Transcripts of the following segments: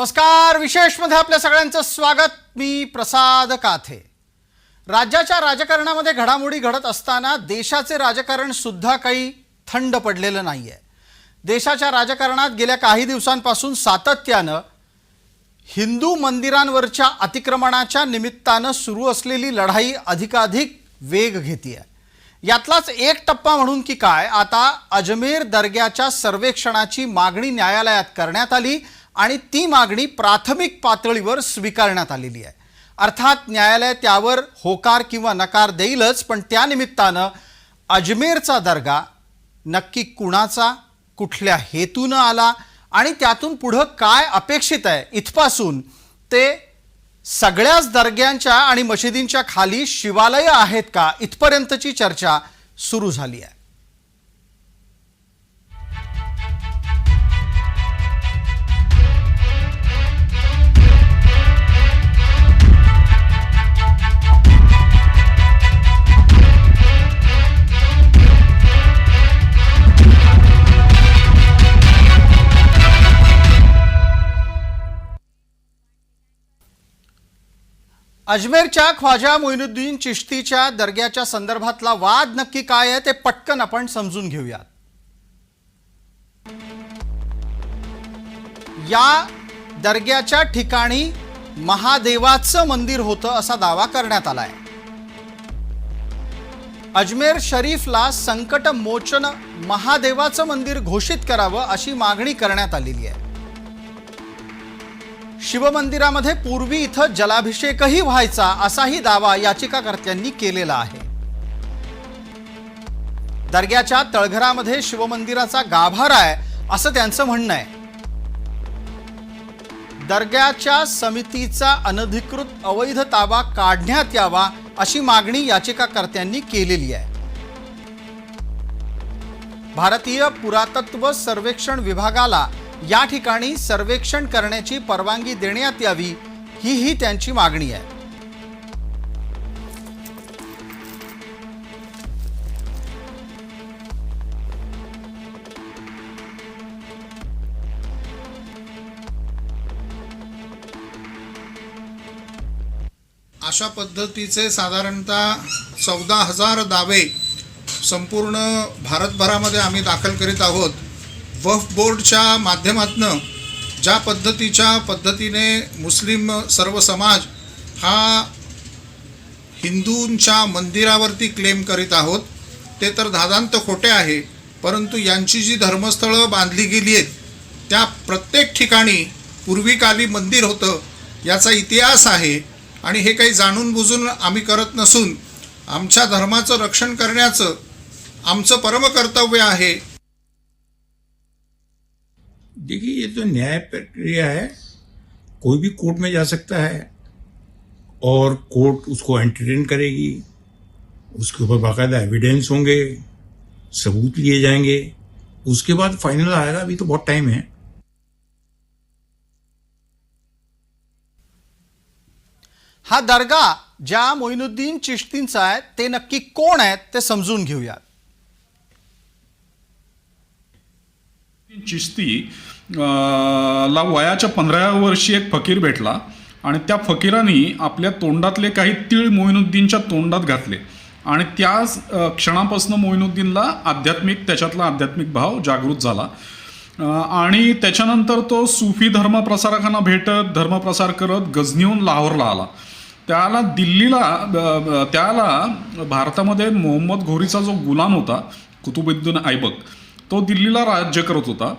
नमस्कार विशेषमध्ये आपल्या सगळ्यांचं स्वागत. मी प्रसाद काथे. राज्याच्या राजकारणामध्ये घडामोडी घडत असताना देशाचे राजकारण सुद्धा काही थंड पडलेलं नाही आहे देशाच्या राजकारणात गेल्या काही दिवसांपासून सातत्यानं हिंदू मंदिरांवरच्या अतिक्रमणाच्या निमित्तानं सुरू असलेली लढाई अधिकाधिक वेग घेते यातलाच एक टप्पा म्हणून की काय आता अजमेर दर्ग्याच्या सर्वेक्षणाची मागणी न्यायालयात करण्यात आली. आणि ती मागणी प्राथमिक पातळीवर स्वीकारण्यात आलेली आहे. अर्थात न्यायालय त्यावर होकार किंवा नकार देईलच पण त्यानिमित्तानं अजमेरचा दर्गा नक्की कुणाचा कुठल्या हेतूनं आला आणि त्यातून पुढं काय अपेक्षित आहे इथपासून ते सगळ्याच दर्ग्यांच्या आणि मशिदींच्या खाली शिवालयं आहेत का इथपर्यंतची चर्चा सुरू झाली आहे. अजमेरच्या ख्वाजा मोइनुद्दीन चिश्तीच्या दर्ग्याच्या संदर्भातला वाद नक्की काय आहे ते पटकन आपण समजून घेऊयात. या दर्ग्याच्या ठिकाणी महादेवाचं मंदिर होतं असा दावा करण्यात आलाय. अजमेर शरीफला संकट मोचन महादेवाचं मंदिर घोषित करावं अशी मागणी करण्यात आलेली आहे. शिवमंदिरामध्ये पूर्वी इथं जलाभिषेकही व्हायचा असाही दावा याचिकाकर्त्यांनी केलेला आहे. दर्ग्याच्या तळघरामध्ये शिवमंदिराचा गाभारा आहे असं त्यांचं म्हणणं आहे. दर्ग्याच्या समितीचा अनधिकृत अवैध ताबा काढण्यात यावा अशी मागणी याचिकाकर्त्यांनी केलेली आहे. भारतीय पुरातत्व सर्वेक्षण विभागाला या ठिकाणी सर्वेक्षण करण्याची परवानगी देण्यात यावी ही ही त्यांची मागणी आहे. अशा पद्धतीचे साधारणतः चौदा हजार दावे संपूर्ण भारतभरामध्ये आम्ही दाखल करीत आहोत. वफ बोर्डच्या माध्यमातनं ज्या पद्धतीच्या पद्धतीने मुस्लिम सर्व समाज हा हिंदूंच्या मंदिरावरती क्लेम करीत आहोत ते तर धादांत खोटे आहे परंतु यांची जी धर्मस्थळं बांधली गेली आहेत त्या प्रत्येक ठिकाणी पूर्वीकाली मंदिर होतं याचा इतिहास आहे. आणि हे काही जाणून बुजून आम्ही करत नसून आमच्या धर्माचं रक्षण करण्याचं आमचं परमकर्तव्य आहे देखिए, ये तो न्याय प्रक्रिया है, कोई भी कोर्ट में जा सकता है और कोर्ट उसको एंटरटेन करेगी, उसके ऊपर बाकायदा एविडेंस होंगे, सबूत लिए जाएँगे। उसके बाद फाइनल आएगा, अभी तो बहुत टाइम है। हा दर्गा ज्या मोइनुद्दीन चिश्तींचा आहे ते नक्की कोण आहेत ते समजून घेऊयात चिश्ती ला वयाच्या पंधराव्या वर्षी एक फकीर भेटला आणि त्या फकीरानी आपल्या तोंडातले काही तीळ मोइनुद्दीनच्या तोंडात घातले. आणि त्याच क्षणापासून मोइनुद्दीनला आध्यात्मिक त्याच्यातला आध्यात्मिक भाव जागृत झाला. आणि त्याच्यानंतर तो सुफी धर्मप्रसारकांना भेटत धर्मप्रसार करत गझनीहून लाहोरला आला. त्याला दिल्लीला त्याला भारतामध्ये मोहम्मद घोरीचा जो गुलाम होता कुतुबुद्दीन ऐबक तो दिल्लीला राज्य करत होता.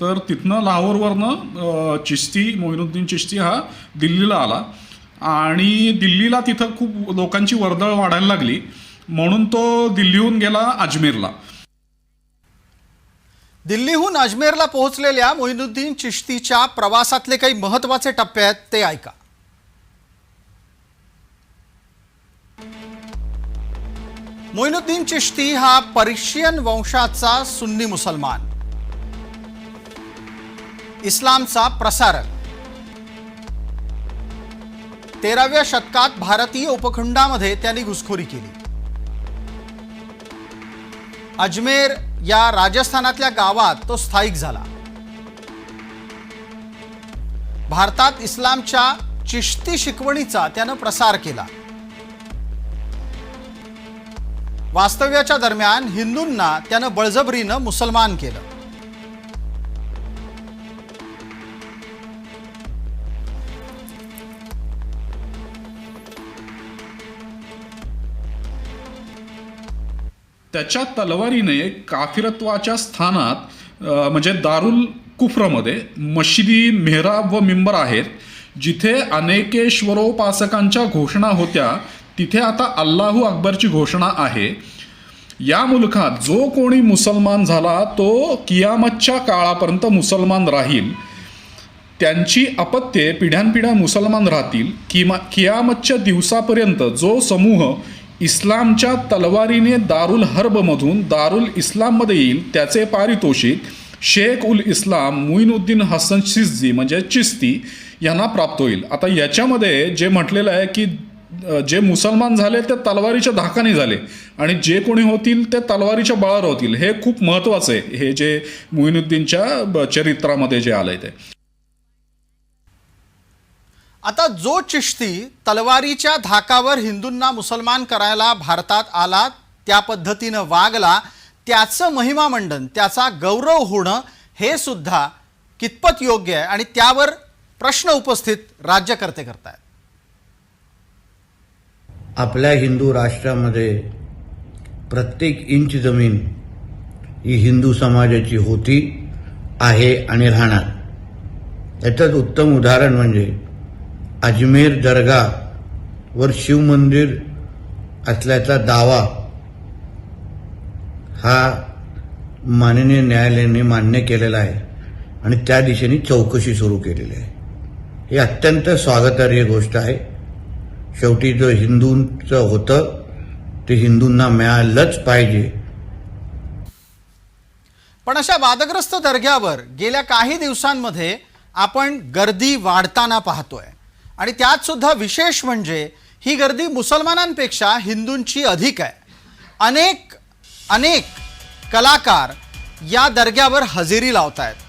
तर तिथनं लाहोरवरनं चिश्ती मोहिनुद्दीन चिश्ती हा दिल्लीला आला. आणि दिल्लीला तिथं खूप लोकांची वर्दळ वाढायला लागली. म्हणून तो दिल्लीहून गेला अजमेरला. दिल्लीहून अजमेरला पोहोचलेल्या मोहिनुद्दीन चिश्तीच्या प्रवासातले काही महत्त्वाचे टप्पे आहेत ते ऐका. मोइनुद्दीन चिश्ती हा पर्शियन वंशाचा सुन्नी मुसलमान. इस्लामचा प्रसारक. तेराव्या शतकात भारतीय उपखंडामध्ये त्यांनी घुसखोरी केली. अजमेर या राजस्थानातल्या गावात तो स्थायिक झाला. भारतात इस्लामच्या चिश्ती शिकवणीचा त्यानं प्रसार केला. वास्तव्याच्या दरम्यान हिंदूंना त्यानं बळजबरीनं मुसलमान केलं. त्याच्या तलवारीने काफिरत्वाच्या स्थानात म्हणजे दारुल कुफ्रमध्ये मशिदी मेहराब व मिंबर आहेत जिथे अनेकेश्वरोपासकांच्या घोषणा होत्या तिथे आता अल्लाहू अकबरची घोषणा आहे. या मुलखात जो कोणी मुसलमान झाला तो कियामतच्या काळापर्यंत मुसलमान राहील. त्यांची अपत्ये पिढ्यानपिढ्या मुसलमान राहतील. किमा कियामतच्या दिवसापर्यंत जो समूह इस्लामच्या तलवारीने दारुल हर्बमधून दारुल इस्लाममध्ये येईल त्याचे पारितोषिक शेख उल इस्लाम मुईनुद्दीन हसन शिस्जी म्हणजे चिस्ती यांना प्राप्त होईल. आता याच्यामध्ये जे म्हटलेलं आहे की जे मुसलमान झाले ते तलवारीच्या धाकाने झाले. आणि जे कोणी होतील ते तलवारीच्या बळावर होतील. हे खूप महत्त्वाचं आहे. हे जे मुईनुद्दीनच्या चरित्रामध्ये जे आलंय ते. आता जो चिश्ती तलवारीच्या धाकावर हिंदूंना मुसलमान करायला भारतात आला त्या पद्धतीनं वागला त्याचं महिमामंडन त्याचा गौरव होणं हे सुद्धा कितपत योग्य आहे? आणि त्यावर प्रश्न उपस्थित राज्यकर्ते करतायत. आपल्या हिंदू राष्ट्रामध्ये प्रत्येक इंच जमीन ही हिंदू समाजाची होती आहे आणि राहणार. याचंच उत्तम उदाहरण म्हणजे अजमेर दर्गा वर शिवमंदिर असल्याचा दावा हा माननीय न्यायालयाने मान्य केलेला आहे आणि त्या दिशेने चौकशी सुरू केलेली आहे. ही अत्यंत स्वागतार्ह गोष्ट आहे. शेवटी जो हिंदूंचं होतं ते हिंदूंना मिळालंच पाहिजे. पण अशा वादग्रस्त दर्ग्यावर गेल्या काही दिवसांमध्ये आपण गर्दी वाढताना पाहतोय. आणि त्यात सुद्धा विशेष म्हणजे ही गर्दी मुसलमानांपेक्षा हिंदूंची अधिक आहे. अनेक अनेक कलाकार या दर्ग्यावर हजेरी लावत आहेत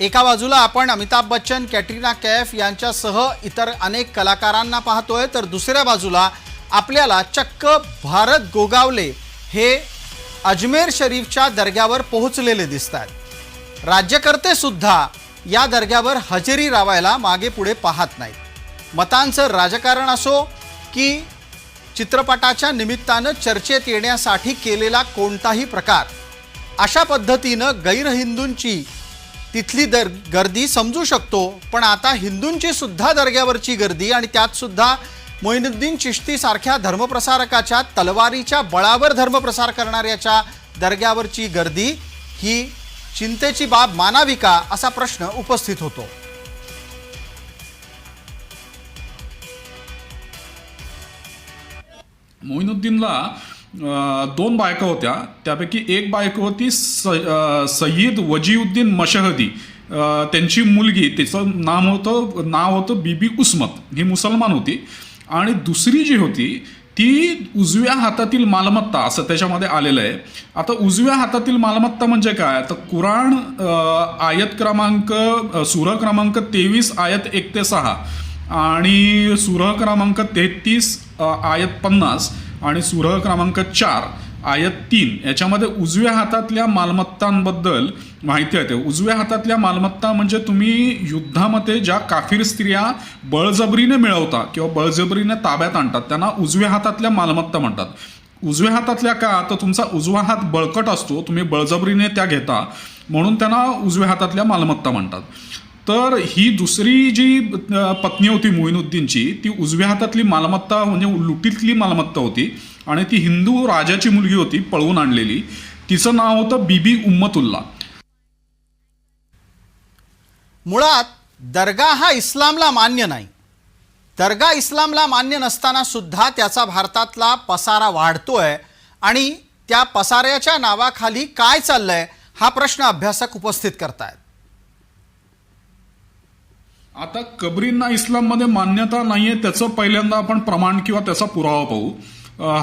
एका बाजूला आपण अमिताभ बच्चन कॅटरीना कैफ यांच्यासह इतर अनेक कलाकारांना पाहतोय तर दुसऱ्या बाजूला आपल्याला चक्क भारत गोगावले हे अजमेर शरीफच्या दर्ग्यावर पोहोचलेले दिसत आहेत राज्यकर्तेसुद्धा या दर्ग्यावर हजेरी लावायला मागे पुढे पाहत नाहीत. मतांचं राजकारण असो की चित्रपटाच्या निमित्तानं चर्चेत येण्यासाठी केलेला कोणताही प्रकार अशा पद्धतीनं गैरहिंदूंची तिथली दर गर्दी समजू शकतो पण आता हिंदूंची सुद्धा दर्ग्यावरची गर्दी आणि त्यात सुद्धा मोहिनुद्दीन चिश्ती सारख्या धर्मप्रसारकाच्या तलवारीच्या बळावर धर्मप्रसार करणाऱ्याच्या दर्ग्यावरची गर्दी ही चिंतेची बाब मानावी का असा प्रश्न उपस्थित होतो. मोइनुद्दीनला दोन बायका होत्या. त्यापैकी एक बायको होती स सईद सय्यद वजीउद्दीन मशहदी. त्यांची मुलगी तिचं नाम होतं नाव होतं बीबी उस्मत. ही मुसलमान होती. आणि दुसरी जी होती ती उजव्या हातातील मालमत्ता असं त्याच्यामध्ये आलेलं आहे. आता उजव्या हातातील मालमत्ता म्हणजे काय? तर कुराण आयत क्रमांक सुरह क्रमांक तेवीस आयत एक ते सहा आणि सुरह क्रमांक तेहतीस आयत पन्नास. आणि सुरह क्रमांक चार आयत तीन. याच्यामध्ये उजव्या हातातल्या मालमत्तांबद्दल माहिती आहे. उजव्या हातातल्या मालमत्ता म्हणजे तुम्ही युद्धामध्ये ज्या काफीर स्त्रिया बळजबरीने मिळवता किंवा बळजबरीने ताब्यात आणतात त्यांना उजव्या हातातल्या मालमत्ता म्हणतात. उजव्या हातातल्या का? तर तुमचा उजवा हात बळकट असतो तुम्ही बळजबरीने त्या घेता म्हणून त्यांना उजव्या हातातल्या मालमत्ता म्हणतात. तर ही दुसरी जी पत्नी होती मोहिनुद्दीनची ती उजव्या हातातली मालमत्ता म्हणजे लुटीतली मालमत्ता होती आणि ती हिंदू राजाची मुलगी होती पळवून आणलेली. तिचं नाव होतं बीबी उम्मतुल्ला. मुळात दर्गा हा इस्लामला मान्य नाही. दर्गा इस्लामला मान्य नसताना सुद्धा त्याचा भारतातला पसारा वाढतोय आणि त्या पसाऱ्याच्या नावाखाली काय चाललंय हा प्रश्न अभ्यासक उपस्थित करतायत. आता कबरींना इस्लाममध्ये मान्यता नाहीये त्याचं पहिल्यांदा आपण प्रमाण किंवा त्याचा पुरावा पाहू.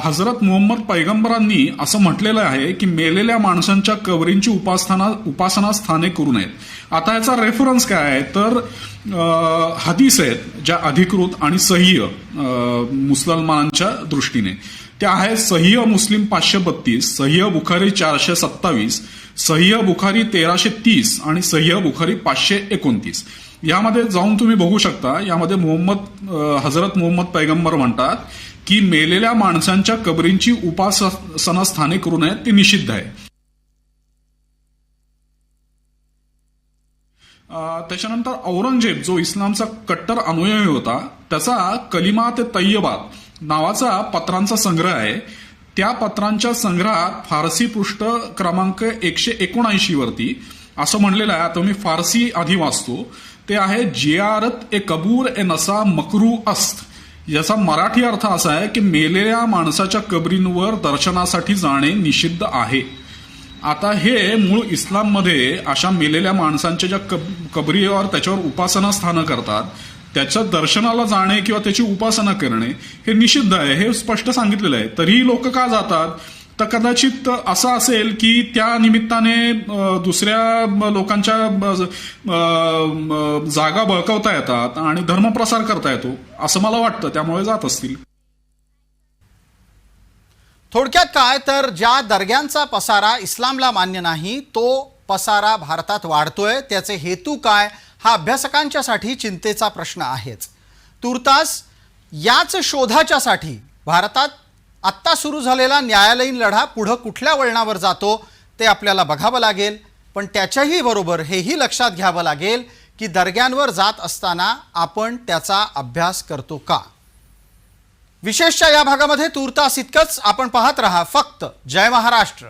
हजरत मोहम्मद पैगंबरांनी असं म्हटलेलं आहे की मेलेल्या माणसांच्या कबरींची उपासना उपासना स्थाने करू नयेत. आता याचा रेफरन्स काय आहे? तर हदीस आहेत ज्या अधिकृत आणि सह्य मुसलमानांच्या दृष्टीने. त्या आहेत सह्य मुस्लिम पाचशे बत्तीस सह्य बुखारी चारशे सत्तावीस सह्य बुखारी तेराशे तीस आणि सह्य बुखारी पाचशे एकोणतीस. यामध्ये जाऊन तुम्ही बघू शकता यामध्ये मोहम्मद हजरत मोहम्मद पैगंबर म्हणतात की मेलेल्या माणसांच्या कबरींची उपासना स्थाने करू नयेत ते निषिद्ध आहे. त्याच्यानंतर औरंगजेब जो इस्लामचा कट्टर अनुयायी होता त्याचा कलिमा ते तय्यबात नावाचा पत्रांचा संग्रह आहे. त्या पत्रांच्या संग्रहात फारसी पृष्ठ क्रमांक एकशे एकोणऐंशी वरती असं म्हणलेलं आहे. आता मी फारसी आधी वाचतो. ते आहे जियारत ए कबूर ए नसा मकरू अस्त. याचा मराठी अर्थ असा आहे की मेलेल्या माणसाच्या कबरींवर दर्शनासाठी जाणे निषिद्ध आहे. आता हे मूळ इस्लाममध्ये अशा मेलेल्या माणसांच्या ज्या कब कबरीवर त्याच्यावर उपासना स्थानं करतात त्याच्या दर्शनाला जाणे किंवा त्याची उपासना करणे हे निषिद्ध आहे हे स्पष्ट सांगितलेलं आहे. तरीही लोक का जातात? तर कदाचित असं असेल की त्या निमित्ताने दुसऱ्या लोकांच्या जागा बळकवता येतात आणि धर्मप्रसार करता येतो असं मला वाटतं. त्यामुळे जात असतील. थोडक्यात काय? तर ज्या दर्ग्यांचा पसारा इस्लामला मान्य नाही तो पसारा भारतात वाढतोय. त्याचे हेतू काय? हा अभ्यासकांच्यासाठी चिंतेचा प्रश्न आहेच. तुर्तास याच शोधाच्यासाठी भारतात आत्ता सुरू झालेला न्यायालयीन लढा पुढं कुठल्या वळणावर जातो ते आपल्याला बघावं लागेल. पण त्याच्याही बरोबर हेही लक्षात घ्यावं लागेल की दर्ग्यांवर जात असताना आपण त्याचा अभ्यास करतो का? विशेषच्या या भागामध्ये तूर्तास इतकंच आपण पाहत राहा. फक्त जय महाराष्ट्र.